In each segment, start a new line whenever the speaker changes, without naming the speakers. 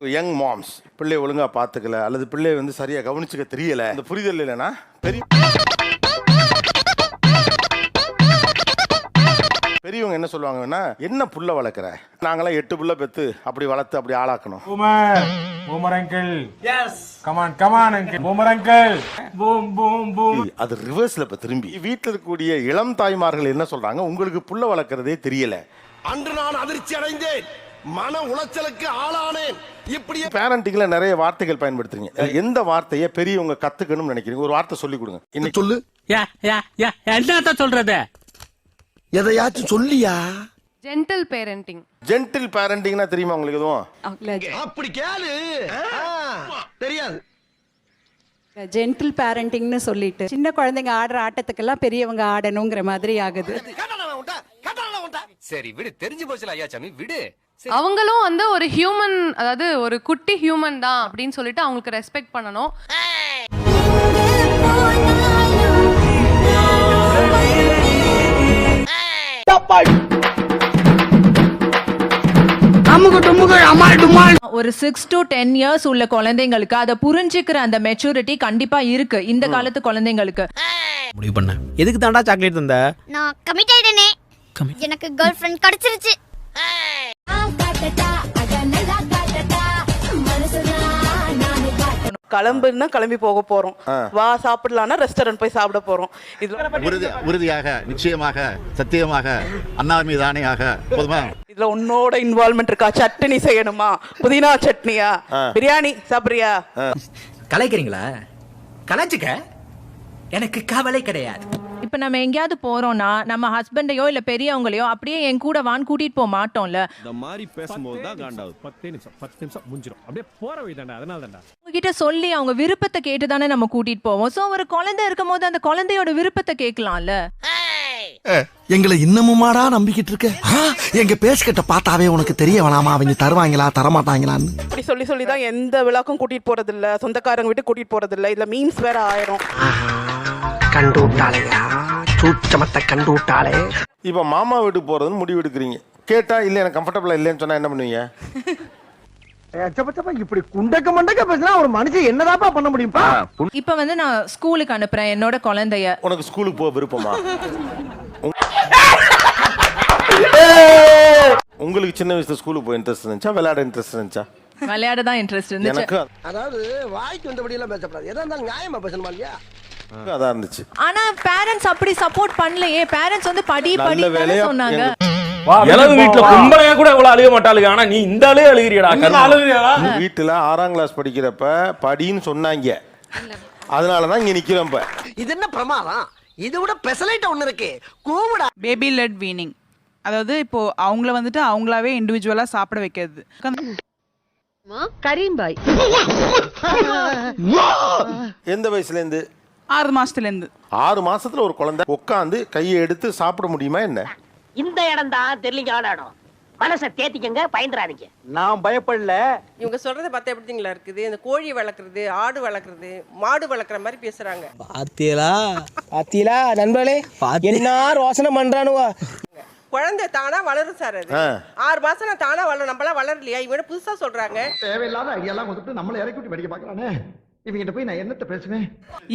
Young moms பிள்ளை ஒழுங்கா பாத்துக்கல அல்லது பிள்ளை வந்து சரியா கவனிச்சுக்க தெரியல இந்த புரிதல் இல்லைன்னா பெரிய பெரியவங்க என்ன சொல்லுவாங்கன்னா என்ன புள்ள வளர்க்குற? நாங்களாம் எட்டு புள்ள பெத்து அப்படி வளர்த்து அப்படி ஆளாக்கணும்.
on, come on uncle! Boomer uncle! Boom, boom, boom!
அது ரிவர்ஸ்ல இப்ப திரும்பி. வீட்டில் இருக்கக்கூடிய இளம் தாய்மார்கள் என்ன சொல்றாங்க? உங்களுக்கு புள்ள வளர்க்கறதே தெரியல.
அன்று நான் அதிர்ச்சி அடைந்தேன். மன உளைச்சலுக்கு ஆளானேன். இப்படி
பேரண்டிங்ல நிறைய வார்த்தைகள் பயன்படுத்துறீங்க. எந்த வார்த்தையை பெரியவங்க கத்துக்கணும்னு நினைக்கிறீங்க? ஒரு வார்த்தை சொல்லி கொடுங்க. இன்னைக்கு
சொல்லு.
என்னத்த சொல்றது?
எதையாச்சும் சொல்லியா?
ஜென்டில் பேரண்டிங்
ஜென்டில் பேரண்டிங்னா தெரியுமா உங்களுக்கு எதுவும்?
அப்படி கேளு. தெரியாது.
ஜென்டில் பேரண்டிங்னு சொல்லிட்டு சின்ன குழந்தைங்க ஆடுற ஆட்டத்துக்கெல்லாம் பெரியவங்க ஆடணுங்கிற மாதிரி ஆகுது.
சரி விடு. தெரிஞ்சு போச்சுல ஐயா சாமி. விடு.
அவங்களும் வந்து ஒரு ஹியூமன் அதாவது ஒரு குட்டி ஹியூமன் தான் அப்படின்னு சொல்லிட்டு அவங்களுக்கு ரெஸ்பெக்ட் பண்ணணும்.
ஒரு சிக்ஸ் டு டென் இயர்ஸ் உள்ள குழந்தைங்களுக்கு அதை புரிஞ்சுக்கிற அந்த மெச்சூரிட்டி கண்டிப்பா இருக்கு. இந்த காலத்து குழந்தைங்களுக்கு.
முடிவு பண்ணேன் எதுக்கு தாண்டா சாக்லேட் தந்த?
நான் கமிட் ஆயிட்டேனே. எனக்கு கேர்ள் ஃப்ரெண்ட் கிடைச்சிருச்சு.
கிளம்புன்னா கிளம்பி போக போறோம். வா சாப்பிடலாம்னா ரெஸ்டாரண்ட் போய் சாப்பிட போறோம். இதுல
உறுதி உறுதியாக நிச்சயமாக சத்தியமாக அண்ணா மீது ஆணையாக போதுமா?
இதுல உன்னோட இன்வால்மெண்ட் இருக்கா? சட்னி செய்யணுமா? புதினா சட்னியா? பிரியாணி சாப்பிடுறியா?
கலைக்கிறீங்களா கலாச்சுக்க எனக்கு கவலை கிடையாது.
இப்ப நம்ம எங்கேயாவது போறோம்னா நம்ம ஹஸ்பண்டையோ இல்ல பெரியவங்களையோ அப்படியே என் கூட வான் கூட்டிட்டு போக மாட்டோம்ல.
இந்த மாதிரி பேசும்போது தான் காண்டாவது பத்து நிமிஷம் பத்து நிமிஷம் முடிஞ்சிடும் அப்படியே போற வைதாண்டா அதனால தான்டா
உங்ககிட்ட சொல்லி அவங்க விருப்பத்தை கேட்டு தானே நம்ம கூட்டிட்டு போவோம். சோ ஒரு குழந்தை இருக்கும் போது அந்த குழந்தையோட விருப்பத்தை கேட்கலாம்ல.
எங்களை இன்னமுமாடா நம்பிக்கிட்டு இருக்க? எங்க பேசிக்கிட்ட பார்த்தாவே உனக்கு தெரிய வேணாமா? அவங்க தருவாங்களா தரமாட்டாங்களான்னு.
இப்படி சொல்லி சொல்லி தான் எந்த விழாக்கும் கூட்டிட்டு போறது இல்ல சொந்தக்காரங்க விட்டு கூட்டிட்டு போறது இல்ல இதுல மீம்ஸ் வேற ஆயிரும்.
கண்டு விட்டாளையா சூச்சமத்தை கண்டு
இப்ப மாமா வீட்டுக்கு போறதுன்னு முடிவு எடுக்கிறீங்க. கேட்டா இல்ல எனக்கு கம்ஃபர்டபுளா இல்லைன்னு சொன்னா என்ன பண்ணுவீங்க?
இப்படி குண்டக்க மண்டக்க பேசினா ஒரு மனுஷன் என்னதாப்பா பண்ண முடியும்பா
இப்ப வந்து நான் ஸ்கூலுக்கு அனுப்புறேன் என்னோட குழந்தைய.
உனக்கு ஸ்கூலுக்கு போக விருப்பமா? உங்க- உங்களுக்கு சின்ன வயசுல ஸ்கூலுக்கு போய் இன்ட்ரெஸ்ட் இருந்துச்சா? விளையாட இன்ட்ரெஸ்ட் இருந்துச்சா?
விளையாட தான் இன்ட்ரெஸ்ட் இருந்துச்சு.
எனக்கு
அதாவது வாய்க்கு வந்தபடி எல்லாம் பேசப்படாது. எதா இருந்தாலும் நியாயமா பேசணுமா இல்லையா?
அதான் இருந்துச்சு.
ஆனா பேரண்ட்ஸ் அப்படி சப்போர்ட் பண்ணலையே. பேரண்ட்ஸ் வந்து படி படி
வேலையா
சொன்னாங்க.
வீட்டுல கும்பலையா கூட இவ்வளவு அழுக மாட்டாளுங்க. ஆனா நீ இந்த ஆளே அழுகிறியடா அழுகிறியாடா
வீட்டுல ஆறாம் கிளாஸ் படிக்கிறப்ப படின்னு சொன்னாங்க. அதனாலதான் இங்க நிக்கிறோம் இப்ப.
இது என்ன பிரமாதம்? இது விட பெசலைட் ஒண்ணு இருக்கு. கூவுடா
பேபி லெட் வீனிங் அதாவது இப்போ அவங்கள வந்துட்டு அவங்களாவே இண்டிவிஜுவலா சாப்பிட வைக்கிறது.
கரீம்பாய்
எந்த வயசுல இருந்து?
ஆறு மாசத்துல இருந்து
ஆறு மாசத்துல ஒரு குழந்தை உட்காந்து கையை எடுத்து சாப்பிட முடியுமா என்ன?
இந்த இடம் தான் தெரியலீங்க ஆடாடும் மனசை தேத்திக்கங்க பயந்துறாதீங்க.
நான் பயப்படல.
இவங்க சொல்றத பார்த்தா எப்படிங்களா இருக்குது? இந்த கோழி வளர்க்குறது ஆடு வளர்க்குறது மாடு வளர்க்குற மாதிரி பேசுறாங்க.
பாத்தியலா?
பாத்தீங்களா நண்பர்களே என்ன ரோசனை பண்றானுவா?
குழந்தை தானா வளரும் சார் அது.
ஆ.
ஆறு மாசம் நான் தானா வளரும் நம்மளாம் வளரலையா? இவங்க புதுசா சொல்றாங்க?
தேவையில்லாத ஐடியாலாம் கொடுத்துட்டு நம்மள இறக்கி விட்டு படிக்க பாக்குறானே இவங்கிட்ட போய் நான் என்னத்த பேசுவேன்?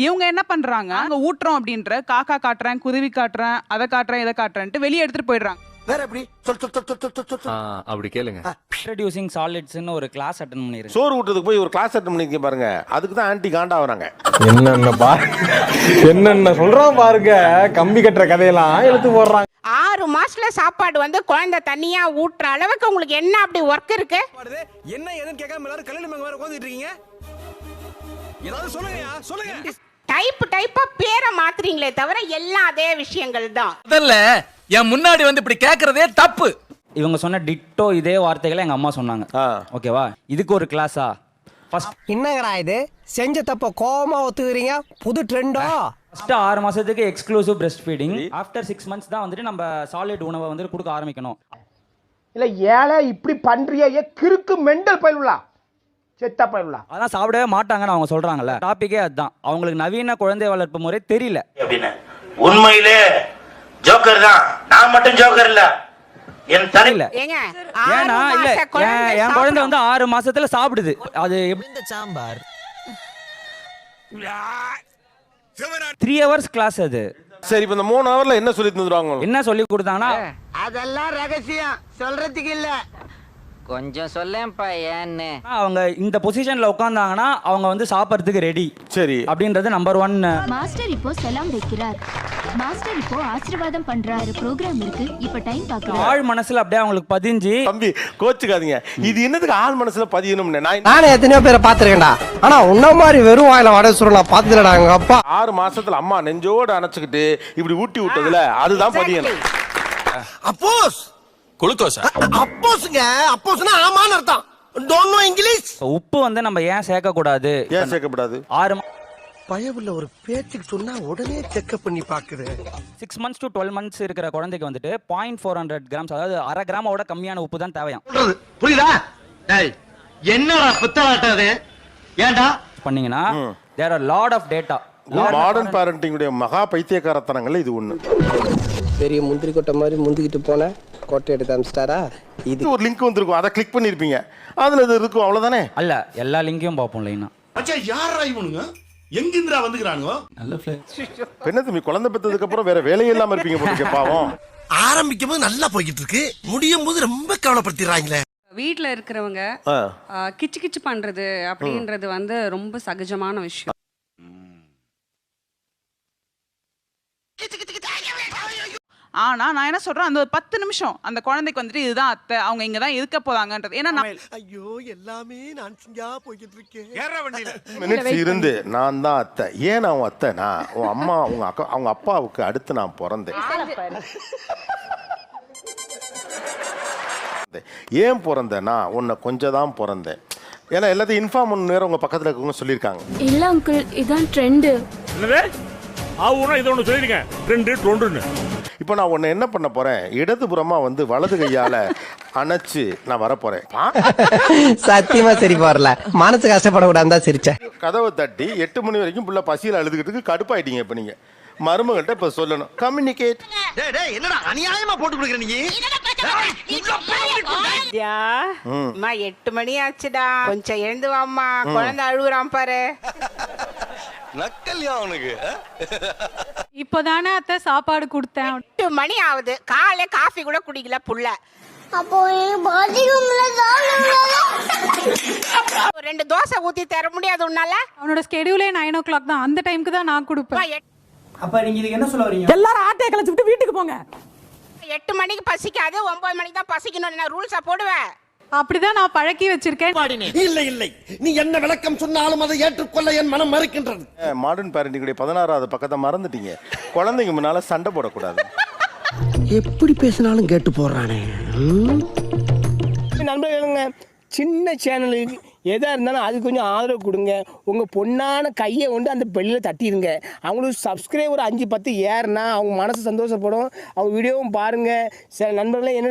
இவங்க என்ன பண்றாங்க? அங்க ஊட்டுறோம் அப்படின்ற காக்கா காட்டுறேன் குருவி காட்டுறேன் அதை காட்டுறேன் இதை காட்டுறேன்ட்டு வெளியே எடுத்துட்டு போயிடுறாங்க.
வேற எப்படி? சொல் சொல் சொல் சொல் சொல் சொல்
அப்படி கேளுங்க.
இன்ட்ரடியூசிங் சாலிட்ஸ்னு ஒரு கிளாஸ் அட்டன் பண்ணிருக்கேன்
சோறு ஊட்டத்துக்கு போய் ஒரு கிளாஸ் அட்டன் பண்ணிக்க பாருங்க. அதுக்கு தான் ஆன்டி காண்டா வராங்க
என்னென்ன பா என்னென்ன சொல்றான் பாருங்க. கம்பி கட்டுற கதையெல்லாம் எடுத்து போடுறாங்க.
ஆறு மாசத்துல சாப்பாடு வந்து குழந்தை தனியா ஊட்டுற அளவுக்கு உங்களுக்கு என்ன அப்படி ஒர்க் இருக்கு?
என்ன ஏதுன்னு கேட்காம எல்லாரும் கல்யாணம் வேற உட்காந்துட்டு இருக்கீங்க? ஏதாவது சொல்லுங்க. சொல்லுங்க
டைப் டைப்பா பேரை மாத்துறீங்களே தவிர எல்லாம் அதே விஷயங்கள் தான்.
முதல்ல என் முன்னாடி வந்து இப்படி கேக்குறதே தப்பு. இவங்க சொன்ன டிட்டோ இதே வார்த்தைகளை எங்க அம்மா சொன்னாங்க.
ஆ.
ஓகேவா இதுக்கு ஒரு கிளாஸா ஃபர்ஸ்ட்
என்னங்கடா இது? செஞ்ச தப்ப கோமா ஒத்துக்கிறீங்க? புது ட்ரெண்டோ
ஃபர்ஸ்ட் ஆறு மாசத்துக்கு exclusive breast feeding after six months தான் வந்துட்டு நம்ம சாலிட் உணவை வந்து கொடுக்க ஆரம்பிக்கணும்.
இல்ல ஏழை இப்படி பண்றிய கிறுக்கு மெண்டல் பயிலுலா செத்த
அதான் சாப்பிடவே மாட்டாங்கன்னு அவங்க சொல்றாங்கல்ல. டாபிக்கே அதுதான். அவங்களுக்கு நவீன குழந்தை வளர்ப்பு முறை தெரியல.
அப்படின்னு. உண்மையிலே ஜோக்கர் தான். நான் மட்டும் ஜோக்கர் இல்ல.
இல்ல ஏன்னா இல்ல என் என் குழந்தை வந்து ஆறு மாசத்துல சாப்பிடுது. அது எப்படி
சாம்பார்.
த்ரீ ஹவர்ஸ் கிளாஸ் அது.
சரி இப்போ இந்த மூணு ஹவர்ல என்ன சொல்லி தந்துருவாங்க?
என்ன சொல்லி கொடுத்தாங்கன்னா
அதெல்லாம் ரகசியம். சொல்றதுக்கு இல்ல.
கொஞ்சம் சொல்லேன்ப்பா ஏன்னு.
அவங்க இந்த பொசிஷன்ல உட்காந்தாங்கன்னா அவங்க வந்து சாப்பிட்றதுக்கு ரெடி
சரி.
அப்படின்றது நம்பர் ஒன்
மாஸ்டர் இப்போ செலாம் வைக்கிறார். மாஸ்டர் இப்போ ஆசீர்வாதம் பண்றாரு. ப்ரோக்ராம் இருக்கு. இப்ப டைம் பாக்குறாரு
ஆழ் மனசுல அப்படியே அவங்களுக்கு பதிஞ்சு.
தம்பி கோச்சுக்காதீங்க. இது என்னதுக்கு ஆள் மனசுல பதியணும்னு? நான்
நானே எத்தனையோ பேரை பாத்துருக்கேன்டா ஆனா உன்ன மாதிரி வெறும் வாயில வடை சுருள் நான் பாத்துலடா எங்க அப்பா.
ஆறு மாசத்துல அம்மா நெஞ்சோட அணைச்சுக்கிட்டு இப்படி ஊட்டி விட்டதுல அதுதான் பதியணும்.
அப்போஸ்!
குளுக்கோஸா?
அப்போஸ்ங்க. அப்போஸ்னா ஆமான்னு அர்த்தம். டோன்ட் நோ இங்கிலீஷ்
உப்பு வந்து நம்ம ஏன் சேர்க்க கூடாது
ஏன் சேர்க்கப்படாது?
ஆறு
பயவுள்ள ஒரு பேச்சுக்கு சொன்னா உடனே செக்அப் பண்ணி பாக்குது
six months to twelve months இருக்கிற குழந்தைக்கு வந்துட்டு பாயிண்ட் ஃபோர் ஹண்ட்ரட் கிராம்ஸ் அதாவது அரை கிராமோட கம்மியான உப்பு தான் தேவையாம்.
புரியுதா? என்னடா புத்தலாட்டது ஏன்டா?
பண்ணீங்கன்னா there are lot of data
modern பேரண்டிங்குடைய மகா பைத்தியக்காரத்தனங்கள்ல இது ஒண்ணு.
பெரிய முந்திரி கொட்டை மாதிரி முந்திக்கிட்டு போன கோட்டை எடுத்து அமிச்சிட்டாரா? இது
ஒரு லிங்க் வந்திருக்கும். அதை கிளிக் பண்ணிருப்பீங்க. அதுல இது இருக்கும். அவ்வளவுதானே?
அல்ல எல்லா லிங்கையும் பார்ப்போம் லைனா.
யாரா இவனுங்க? எங்கிந்திரா வந்துக்கிறானுங்க?
பெண்ண தம்பி குழந்தை பெற்றதுக்கு அப்புறம் வேற வேலையே இல்லாம இருப்பீங்க போட்டுக்க பாவம்.
ஆரம்பிக்கும் போது நல்லா போய்கிட்டு இருக்கு முடியும் போது ரொம்ப கவலைப்படுத்திடுறாங்களே.
வீட்ல இருக்கிறவங்க. கிச்சு கிச்சு பண்றது அப்படின்றது வந்து ரொம்ப சகஜமான விஷயம்.
ஆனா நான் என்ன சொல்றேன்? அந்த ஒரு பத்து நிமிஷம் அந்த குழந்தைக்கு வந்துட்டு இதுதான் அத்தை அவங்க இங்க தான் இருக்க போறாங்கன்றது. ஏன்னா
ஐயோ எல்லாமே நான் சிங்கா போய்கிட்டு இருக்கேன்.
இருந்து நான் தான் அத்தை. ஏன் நான் உன் அத்தை நான் உன் அம்மா உங்க அக்கா அவங்க அப்பாவுக்கு அடுத்து நான் பிறந்தேன். ஏன் பிறந்தேன்னா உன்னை கொஞ்சம் தான் பிறந்தேன். ஏன்னா எல்லாத்தையும் இன்ஃபார்ம் பண்ண நேரம் உங்க பக்கத்துல இருக்கவங்க சொல்லியிருக்காங்க.
இல்ல அங்கிள் இதான் ட்ரெண்ட்
இதை ஒன்று சொல்லிருக்கேன் ரெண்டு தொண்டுன்னு
இப்போ நான் உன்னை என்ன பண்ண போறேன்? இடதுபுறமா வந்து வலது கையால அணைச்சு நான் வரப்போறேன்
சத்தியமா சரி வரல மனசு கஷ்டப்படக்கூடாது தான் சிரிச்சேன்.
கதவை தட்டி எட்டு மணி வரைக்கும் புள்ள பசியில் அழுதுகிட்டு கடுப்பாயிட்டீங்க இப்போ நீங்க. மருமகள்கிட்ட இப்போ சொல்லணும். கம்யூனிகேட்
டேய் டேய் என்னடா அநியாயமா போட்டு கொடுக்குற நீ?
எட்டு மணி ஆச்சுடா. கொஞ்சம் எழுந்து வாம்மா குழந்தை அழுகுறான் பாரு.
நக்கல்யா அவனுக்கு
இப்போதானே அத்தை சாப்பாடு கொடுத்தேன்.
எட்டு மணி ஆகுது. காலை காஃபி கூட குடிக்கல புள்ள.
அப்போ
ஒரு ரெண்டு தோசை ஊத்தி தர முடியாது உன்னால?
அவனோட ஸ்கெடியூலே நைன் ஓ கிளாக் தான். அந்த டைம்க்கு தான் நான் கொடுப்பேன்.
அப்ப நீங்க இதுக்கு என்ன சொல்ல வரீங்க?
எல்லாரும் ஆட்டையை கழிச்சு விட்டு வீட்டுக்கு போங்க. எட்டு மணிக்கு பசிக்காது ஒன்பது மணிக்கு தான் பசிக்கணும். என்ன ரூல்ஸா போடுவேன்
அப்படிதான் நான் பழக்கி வச்சிருக்கேன்.
இல்லை இல்லை. நீ என்ன விளக்கம் சொன்னாலும் அதை ஏற்றுக்கொள்ள என் மனம் மறுக்கின்றது.
மாடர்ன் பேரண்டிங்குடைய பதினாறாவது பக்கத்தை மறந்துட்டீங்க. குழந்தைங்க முன்னால சண்டை போடக்கூடாது.
எப்படி பேசினாலும் கேட்டு போடுறானே.
நண்பர்களுங்க சின்ன சேனலுக்கு எதாக இருந்தாலும் அது கொஞ்சம் ஆதரவு கொடுங்க. உங்கள் பொண்ணான கையை கொண்டு அந்த பெல்லில் தட்டிடுங்க அவங்களுக்கு சப்ஸ்கிரைபர் அஞ்சு பத்து ஏறுனா அவங்க மனசு சந்தோஷப்படும். அவங்க வீடியோவும் பாருங்கள் சில நண்பர்களே என்ன